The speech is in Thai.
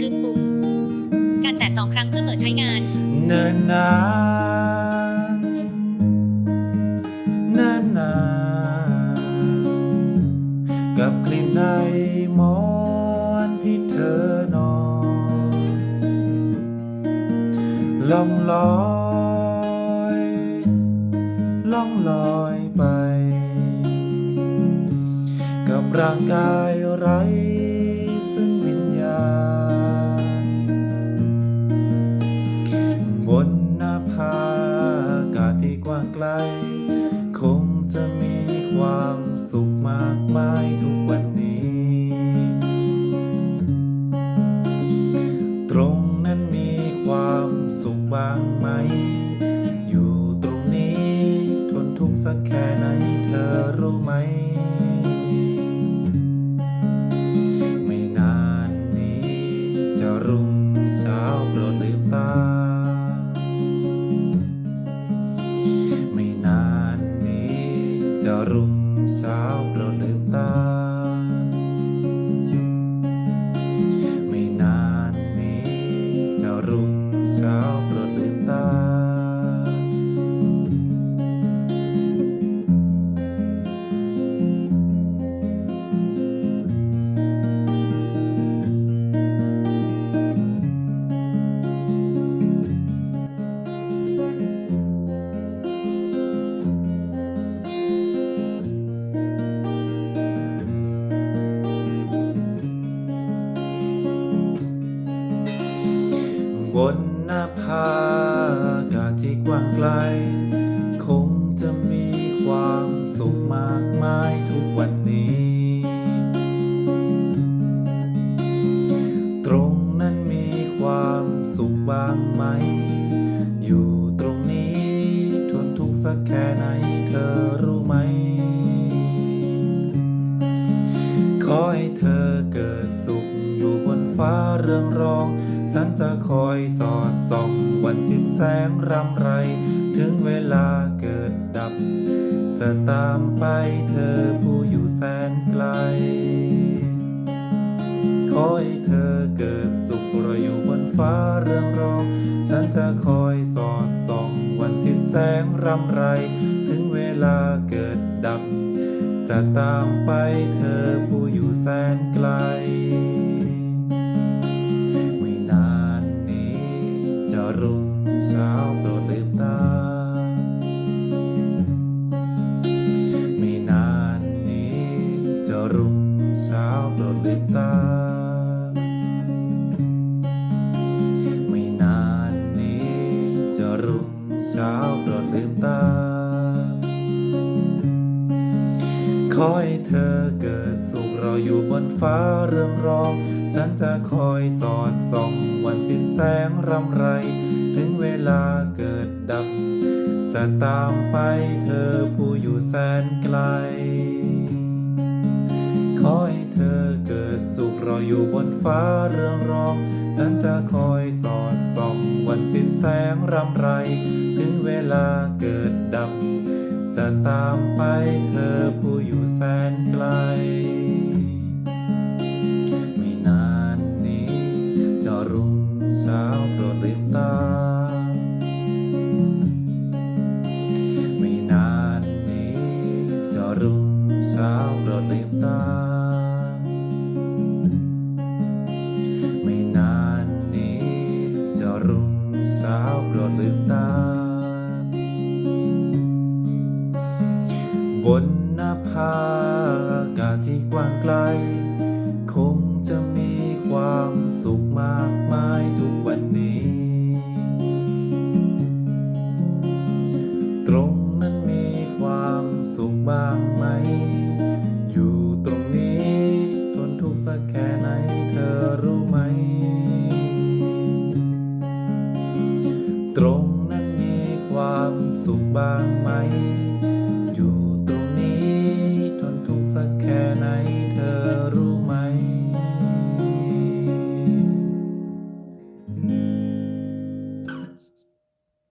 ทึบปุ่ม การแตะสองครั้งเพื่อเปิดใช้งาน เนินนานนานนานกับกลิ่นในหมอนที่เธอนอนล่องลอยล่องลอยไป กับร่างกายไร้ ไกล คงจะมีความสุขมากมายทุกวันนี้ ตรงนั้นมีความสุขบ้างไหม อยู่ตรงนี้ทนทุกข์สักแค่ไหนเธอรู้ไหม บนหน้าผาอากาศที่กว้างไกล คงจะมีความสุขมากมายทุกวันนี้ ตรงนั้นมีความสุขบ้างไหม อยู่ตรงนี้ทนทุกข์สักแค่ไหนเธอรู้ไหมขอใฉันจะคอยสอดส่อง วันสิ้นแสงรำไร ถึงเวลาเกิดดับ จะตามไปเธอผู้อยู่แสนไกล ขอให้เธอเกิดสุขรออยู่บนฟ้าเรืองรอง ฉันจะคอยสอดส่อง วันสิ้นแสงรำไร ถึงเวลาเกิดดับ จะตามไปเธอผู้อยู่แสนไกล ตา ไม่นานนี้จะรุ่งเช้าโปรดลืมตาขอให้เธอเกิดสุขเรออยู่บนฟ้าเรืองรอง ฉันจะคอยสอดส่องวันสิ้นแสงรำไร ถึงเวลาเกิดดับ จะตามไปเธอผู้อยู่แสนไกล ขอให้เธอเกิดสุขรออยู่บนฟ้าเรืองรอง ฉันจะคอยสอดส่องวันสิ้นแสงรำไร ถึงเวลาเกิดดับ จะตามไปเธอผู้อยู่แสนไกล ไม่นานนี้จะรุ่งเช้าโปรดลืมตา ไม่นานนี้จะรุ่งเช้าโปรดลืมตา ความสุขมากมายทุกวันนี้ ตรงนั้นมีความสุขบ้างไหม อยู่ตรงนี้ทนทุกข์สักแค่ไหนเธอรู้ไหม ตรงนั้นมีความสุขบ้างไหม อยู่ตรงนี้ทนทุกข์สักแค่ไหนเธอรู้